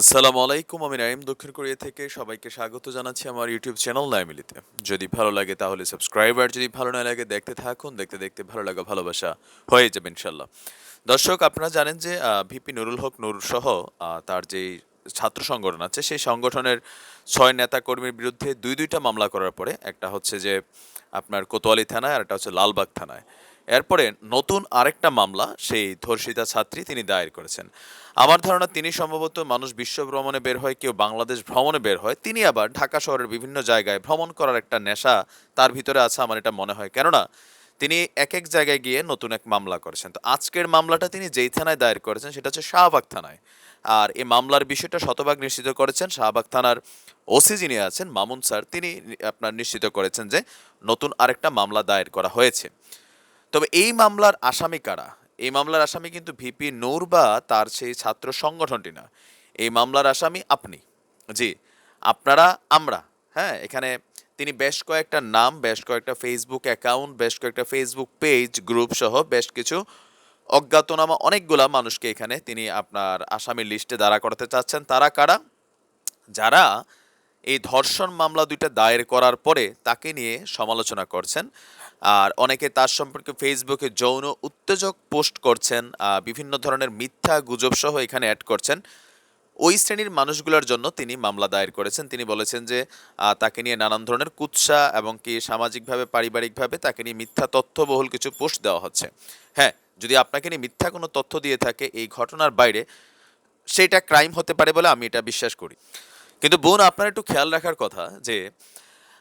আসসালামু আলাইকুম, আমি নাইম দক্ষিণ কোরিয়া থেকে। সবাইকে স্বাগত জানাচ্ছি আমার ইউটিউব চ্যানেল নাইমিলিতে। যদি ভালো লাগে তাহলে সাবস্ক্রাইব, আর যদি ভালো না লাগে দেখতে থাকুন। দেখতে দেখতে ভালো লাগা, ভালোবাসা হয়ে যাবে ইনশাল্লাহ দর্শক, আপনারা জানেন যে ভিপি নুরুল হক নুর সহ তার যে ছাত্র সংগঠন আছে, সেই সংগঠনের ছয় নেতা কর্মীর বিরুদ্ধে দুই দুইটা মামলা করার পরে, একটা হচ্ছে যে আপনার কোতোয়ালি থানায় আর একটা হচ্ছে লালবাগ থানায়। এরপরে নতুন আরেকটা মামলা, সেই ধর্ষিতা ছাত্রী তিনি দায়ের করেছেন। আমার ধারণা তিনি সম্ভবত মানুষ বিশ্ব ভ্রমণে বের হয়, কেউ বাংলাদেশ ভ্রমণে বের হয়, তিনি আবার ঢাকা শহরের বিভিন্ন জায়গায় ভ্রমণ করার একটা নেশা তার ভিতরে আছে আমার এটা মনে হয়। কেননা তিনি এক এক জায়গায় গিয়ে নতুন এক মামলা করেছেন। তো আজকের মামলাটা তিনি যেই থানায় দায়ের করেছেন সেটা হচ্ছে শাহবাগ থানায়। আর এই মামলার বিষয়টা শতভাগ নিশ্চিত করেছেন শাহবাগ থানার ওসি যিনি আছেন মামুন স্যার, তিনি আপনার নিশ্চিত করেছেন যে নতুন আরেকটা মামলা দায়ের করা হয়েছে। তবে এই মামলার আসামি কারা? এই মামলার আসামি কিন্তু ভিপি নূর বা তার সেই ছাত্র সংগঠনটি না। এই মামলার আসামি আপনি। জি, আপনারা, আমরা। হ্যাঁ এখানে তিনি বেশ কয়েকটা নাম, বেশ কয়েকটা ফেসবুক অ্যাকাউন্ট বেশ কয়েকটা ফেসবুক পেজ গ্রুপ সহ বেশ কিছু অজ্ঞাতনামা অনেকগুলা মানুষকে এখানে তিনি আপনার আসামির লিস্টে দাঁড়া করাতে চাচ্ছেন। তারা কারা? যারা এই ধর্ষণ মামলা দুইটা দায়ের করার পরে তাকে নিয়ে সমালোচনা করছেন। আর অনেকে তার সম্পর্কে ফেসবুকে যৌন উত্তেজক পোস্ট করছেন বিভিন্ন ধরনের মিথ্যা গুজব সহ এখানে অ্যাড করছেন। ওই শ্রেণির মানুষগুলোর জন্য তিনি মামলা দায়ের করেছেন। তিনি বলেছেন যে তাকে নিয়ে নানান ধরনের কুৎসা এবং কি সামাজিকভাবে, পারিবারিকভাবে তাকে নিয়ে মিথ্যা তথ্যবহুল কিছু পোস্ট দেওয়া হচ্ছে। হ্যাঁ যদি আপনাকে নিয়ে মিথ্যা কোনো তথ্য দিয়ে থাকে এই ঘটনার বাইরে, সেটা ক্রাইম হতে পারে বলে আমি এটা বিশ্বাস করি। কিন্তু বোন, আপনার একটু খেয়াল রাখার কথা যে,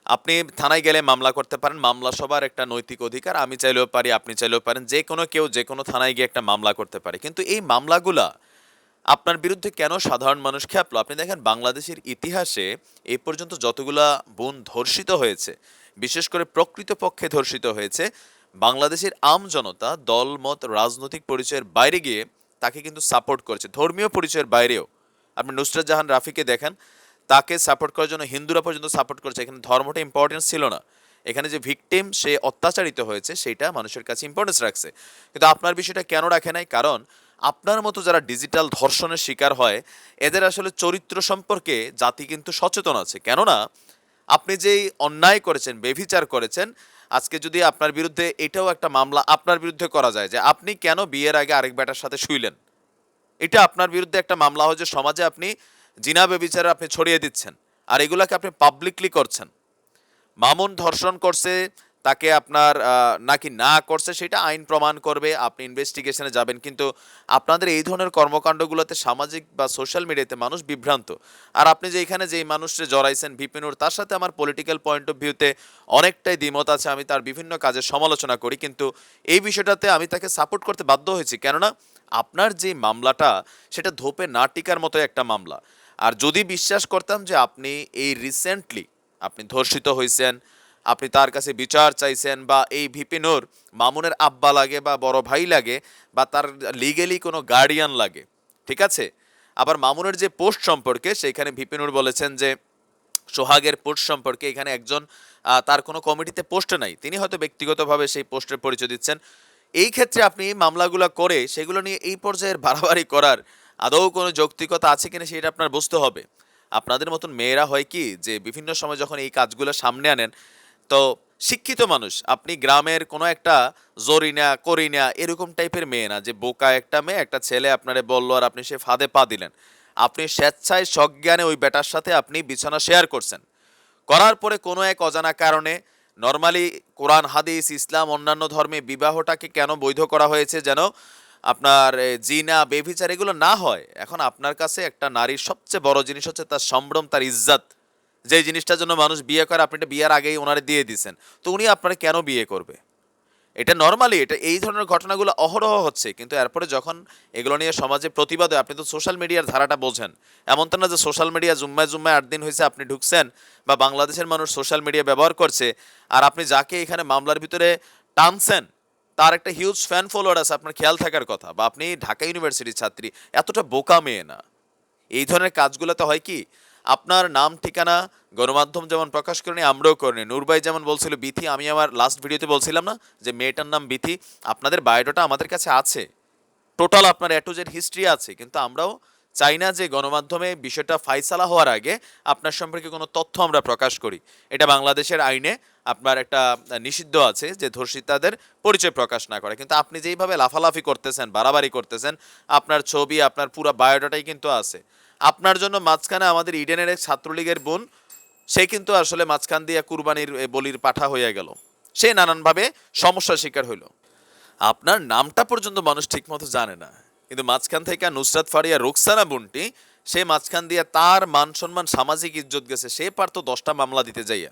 আপনি থানায় গেলে মামলা করতে পারেন, মামলা সবার একটা নৈতিক অধিকার। আমি চাইলেও পারি, আপনি চাইলেও পারেন, যে কোনো কেউ যে কোনো থানায় গিয়ে একটা মামলা করতে পারে। কিন্তু এই মামলাগুলা আপনার বিরুদ্ধে কেন সাধারণ মানুষ খেপলো? আপনি দেখেন, বাংলাদেশের ইতিহাসে এই পর্যন্ত যতগুলা বোন ধর্ষিত হয়েছে, বিশেষ করে প্রকৃতপক্ষে ধর্ষিত হয়েছে, বাংলাদেশের আম জনতা দলমত রাজনৈতিক পরিচয়ের বাইরে গিয়ে তাকে কিন্তু সাপোর্ট করেছে। ধর্মীয় পরিচয়ের বাইরেও। আপনি নুসরাত জাহান রাফিকে দেখেন তাকে সাপোর্ট করার জন্য হিন্দুরা পর্যন্ত সাপোর্ট করেছে। এখানে ধর্মটা ইম্পর্টেন্স ছিল না। এখানে যে ভিকটিম সে অত্যাচারিত হয়েছে, সেটা মানুষের কাছে ইম্পর্টেন্স রাখছে। কিন্তু আপনার বিষয়টা কেন রাখে নাই? কারণ আপনার মতো যারা ডিজিটাল ধর্ষণের শিকার হয়, এদের আসলে চরিত্র সম্পর্কে জাতি কিন্তু সচেতন আছে। কেননা, আপনি যেই অন্যায় করেছেন বেভিচার করেছেন, আজকে যদি আপনার বিরুদ্ধে এটাও একটা মামলা আপনার বিরুদ্ধে করা যায় যে আপনি কেন বিয়ের আগে আরেক বেটার সাথে শুইলেন? এটা আপনার বিরুদ্ধে একটা মামলা হয় যে সমাজে আপনি জিনা বেবিচারে আপনি ছড়িয়ে দিচ্ছেন, আর এগুলাকে আপনি পাবলিকলি করছেন। মামুন ধর্ষণ করছে, তাকে আপনার নাকি না করছে, সেটা আইন প্রমাণ করবে, আপনি ইনভেস্টিগেশনে যাবেন, কিন্তু আপনাদের এই ধরনের কর্মকাণ্ডগুলোতে সামাজিক বা সোশ্যাল মিডিয়াতে মানুষ বিভ্রান্ত। আর আপনি যে এখানে যেই মানুষকে জড়াইছেন ভিপিনুর তার সাথে আমার পলিটিক্যাল পয়েন্ট অফ ভিউতে অনেকটাই দ্বিমত আছে, আমি তার বিভিন্ন কাজের সমালোচনা করি, কিন্তু এই বিষয়টাতে আমি তাকে সাপোর্ট করতে বাধ্য হয়েছি। কেননা, আপনার যে মামলাটা, সেটা ধোপে না টিকার মতো একটা মামলা। আর যদি বিশ্বাস করতাম যে আপনি এই রিসেন্টলি আপনি ধর্ষিত হয়েছেন আপনি তার কাছে বিচার চাইছেন বা এই ভিপিনোর মামুনের আব্বা লাগে বা বড় ভাই লাগে বা তার লিগেলি কোনো গার্ডিয়ান লাগে, ঠিক আছে? আবার মামুনের যে পোস্ট সম্পর্কে সেইখানে ভিপিনুর বলেছেন যে সোহাগের পোস্ট সম্পর্কে এখানে একজন তার কোনো কমিটিতে পোস্ট নাই। তিনি হয়তো ব্যক্তিগতভাবে সেই পোস্টের পরিচয় দিচ্ছেন। এই ক্ষেত্রে আপনি মামলাগুলো করে সেগুলো নিয়ে এই পর্যায়ের বাড়াবাড়ি করার আদৌ কোনো যৌক্তিকতা আছে কিনা সেটা আপনার বুঝতে হবে। আপনাদের মতন মেয়েরা হয় কি যে বিভিন্ন সময় যখন এই কাজগুলো সামনে আনেন, তো শিক্ষিত মানুষ, আপনি গ্রামের কোনো একটা জরিনা, করিনা এরকম টাইপের মেয়ে না যে বোকা একটা মেয়ে, একটা ছেলে আপনারে বলল আর আপনি সে ফাঁদে পা দিলেন। আপনি স্বেচ্ছায় সজ্ঞানে ওই বেটার সাথে আপনি বিছানা শেয়ার করছেন। করার পরে কোনো এক অজানা কারণে নর্মালি কোরআন, হাদিস, ইসলাম, অন্যান্য ধর্মে বিবাহটাকে কেন বৈধ করা হয়েছে যেন আপনার জিনা বেভিচার এগুলো না হয়, এখন আপনার কাছে একটা নারীর সবচেয়ে বড় জিনিস হচ্ছে তার সম্ভ্রম, তার ইজ্জাত। যে জিনিসটার জন্য মানুষ বিয়ে করে, আপনি এটা বিয়ের আগেই ওনারে দিয়ে দিছেন। তো উনি আপনারা কেন বিয়ে করবে? এটা নর্মালি এটা এই ধরনের ঘটনাগুলো অহরহ হচ্ছে, কিন্তু এরপরে যখন এগুলো নিয়ে সমাজে প্রতিবাদ হয় আপনি তো সোশ্যাল মিডিয়ার ধারাটা বোঝেন। এমন তো না যে সোশ্যাল মিডিয়া জুম্মায় জুম্মায় আট দিন হয়েছে আপনি ঢুকছেন বা বাংলাদেশের মানুষ সোশ্যাল মিডিয়া ব্যবহার করছে, আর আপনি যাকে এখানে মামলার ভিতরে টানছেন তার একটা হিউজ ফ্যান ফলোয়ার আছে, আপনার খেয়াল থাকার কথা। বা আপনি ঢাকা ইউনিভার্সিটির ছাত্রী, এতটা বোকা মেয়ে না। এই ধরনের কাজগুলোতে হয় কি, আপনার নাম, ঠিকানা, গণমাধ্যম যেমন প্রকাশ করেনি আমরাও করিনি নূরবাই যেমন বলছিল, বিথি, আমি আমার লাস্ট ভিডিওতে বলছিলাম না যে, মেয়েটার নাম বিথি, আপনাদের বায়োডাটা আমাদের কাছে আছে। টোটাল আপনার জেড হিস্ট্রি আছে, কিন্তু আমরাও চাই না যে গণমাধ্যমে বিষয়টা ফাইসালা হওয়ার আগে আপনার সম্পর্কে কোনো তথ্য আমরা প্রকাশ করি। এটা বাংলাদেশের আইনে আপনার একটা নিষিদ্ধ আছে যে ধর্ষিতাদের পরিচয় প্রকাশ না করে। কিন্তু আপনি যেইভাবে লাফালাফি করতেছেন, বাড়াবাড়ি করতেছেন, আপনার ছবি, আপনার পুরো বায়োডাটাই কিন্তু আছে। আপনার জন্য মাঝখানে আমাদের ইডেনের এক ছাত্রলীগের বোন, সে কিন্তু আসলে মাঝখান দিয়ে কুরবানির বলির পাঠা হয়ে গেল। সে নানানভাবে সমস্যার শিকার হইল। আপনার নামটা পর্যন্ত মানুষ ঠিকমতো জানে না। কিন্তু মাঝখান থেকে নুসরাত ফারিয়া, রোকসানা বোনটি, সে মাঝখান দিয়ে তার মান সম্মান, সামাজিক ইজ্জত গেছে, সে পারতো দশটা মামলা দিতে যাইয়া।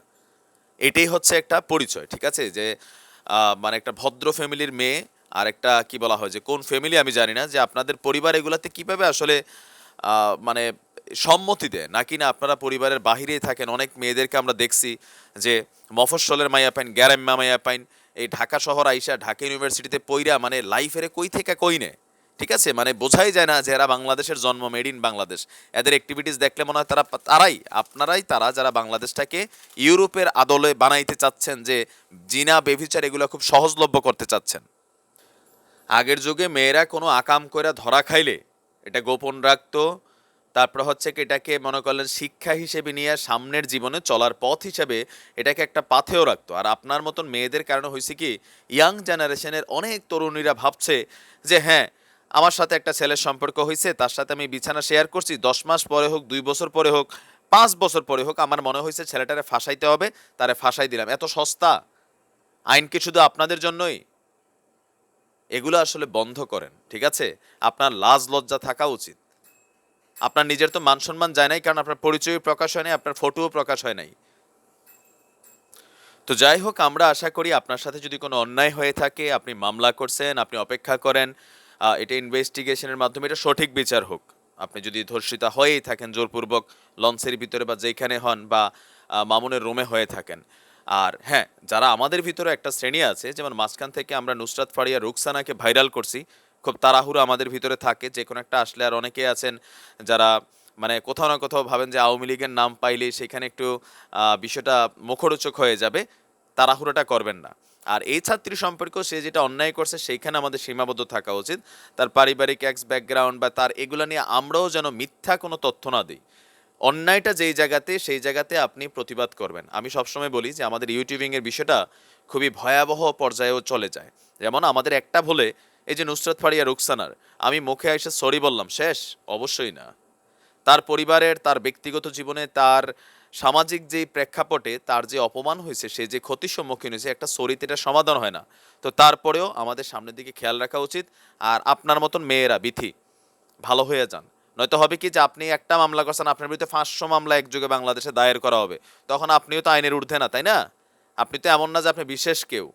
এটাই হচ্ছে একটা পরিচয়, ঠিক আছে? যে মানে একটা ভদ্র ফ্যামিলির মেয়ে আর একটা, কি বলা হয় যে, কোন ফ্যামিলি আমি জানি না, যে আপনাদের পরিবার এগুলাতে কীভাবে আসলে মানে সম্মতি দেয়? নাকি না আপনারা পরিবারের বাহিরেই থাকেন? অনেক মেয়েদেরকে আমরা দেখছি যে, মফস্বলের মাইয়া পাইন গ্যারাম্মা মাইয়া পাইন, এই ঢাকা শহর আইসা ঢাকা ইউনিভার্সিটিতে পইরা মানে লাইফের কই থেকে কই নে ঠিক আছে? মানে বোঝাই যায় না যে এরা বাংলাদেশের জন্ম মেড ইন বাংলাদেশ। এদের অ্যাক্টিভিটিস দেখলে মনে হয় তারা, তারাই, আপনারাই তারা যারা বাংলাদেশটাকে ইউরোপের আদলে বানাইতে চাচ্ছেন যে জিনা বেভিচার এগুলো খুব সহজলভ্য করতে চাচ্ছেন। আগের যুগে মেয়েরা কোনো আকাম করে ধরা খাইলে, এটা গোপন রাখতো, তারপর হচ্ছে কি এটাকে মনে করলেন শিক্ষা হিসেবে নিয়ে সামনের জীবনে চলার পথ হিসেবে এটাকে একটা পাথেও রাখতো। আর আপনার মতন মেয়েদের কারণে হয়েছে কি ইয়াং জেনারেশনের অনেক তরুণীরা ভাবছে যে হ্যাঁ আমার সাথে একটা ছেলের সম্পর্ক হয়েছে, তার সাথে আমি বিছানা শেয়ার করছি, দশ মাস পরে হোক, দুই বছর পরে হোক, পাঁচ বছর পরে হোক, আমার মনে হয়েছে ছেলেটারে ফাঁসাইতে হবে, তারে ফাঁসাই দিলাম। এত সস্তা। আইন কি শুধু আপনাদের জন্যই? এগুলো আসলে বন্ধ করেন, ঠিক আছে? আপনার লাজ লজ্জা থাকা উচিত। আপনার নিজের তো মান সম্মান যায় নাই, কারণ আপনার পরিচয় প্রকাশ হয় নাই, আপনার ফটোও প্রকাশ হয় নাই। তো যাই হোক, আমরা আশা করি আপনার সাথে যদি কোনো অন্যায় হয়ে থাকে, আপনি মামলা করছেন, আপনি অপেক্ষা করেন এটা ইনভেস্টিগেশনের মাধ্যমে এটা সঠিক বিচার হোক। আপনি যদি ধর্ষিতা হয়েই থাকেন, জোরপূর্বক লঞ্চের ভিতরে বা যেখানে হন বা মামুনের রুমে হয়ে থাকেন। আর হ্যাঁ যারা আমাদের ভিতরে একটা শ্রেণি আছে, যেমন মাঝখান থেকে আমরা নুসরাত ফারিয়া রুকসানাকে ভাইরাল করছি, খুব তাড়াহুড়ো আমাদের ভিতরে থাকে। যে কোনো একটা আসলে আর অনেকে আছেন যারা মানে কোথাও না কোথাও ভাবেন যে আওয়ামী লীগের নাম পাইলে সেখানে একটু বিষয়টা মুখরোচক হয়ে যাবে, তাড়াহুড়োটা করবেন না। আর এই ছাত্রী সম্পর্কেও সে যেটা অন্যায় করছে, সেইখানে আমাদের সীমাবদ্ধ থাকা উচিত। তার পারিবারিক এক্স ব্যাকগ্রাউন্ড বা তার এগুলো নিয়ে আমরাও যেন মিথ্যা কোনো তথ্য না দিই। অন্যায়টা যেই জায়গাতে, সেই জায়গাতে আপনি প্রতিবাদ করবেন। আমি সবসময় বলি যে আমাদের ইউটিউবিংয়ের বিষয়টা খুবই ভয়াবহ পর্যায়েও চলে যায়। যেমন আমাদের একটা ভুলে, এই যে নুসরত ফারিয়া, রুকসানার, আমি মুখে এসে সরি বললাম, শেষ? অবশ্যই না। তার পরিবারের, তার ব্যক্তিগত জীবনে, তার সামাজিক যে প্রেক্ষাপটে তার যে অপমান হয়েছে, সে যে ক্ষতির সম্মুখীন হয়েছে, একটা সরিতে এটা সমাধান হয় না। তো তারপরেও আমাদের সামনের দিকে খেয়াল রাখা উচিত। আর আপনার মতন মেয়েরা, বিথি, ভালো হয়ে যান। নয়তো হবে কি যে আপনি একটা মামলা করছেন, আপনার বিরুদ্ধে পাঁচশো মামলা একযোগে বাংলাদেশে দায়ের করা হবে। তখন আপনিও তো আইনের ঊর্ধ্বে না, তাই না? আপনি তো এমন না যে আপনি বিশেষ কেউ।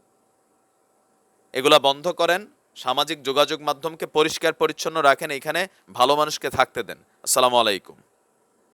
এগুলা বন্ধ করেন, সামাজিক যোগাযোগ মাধ্যমকে পরিষ্কার পরিচ্ছন্ন রাখেন, এখানে ভালো মানুষকে থাকতে দেন। আসসালামু আলাইকুম।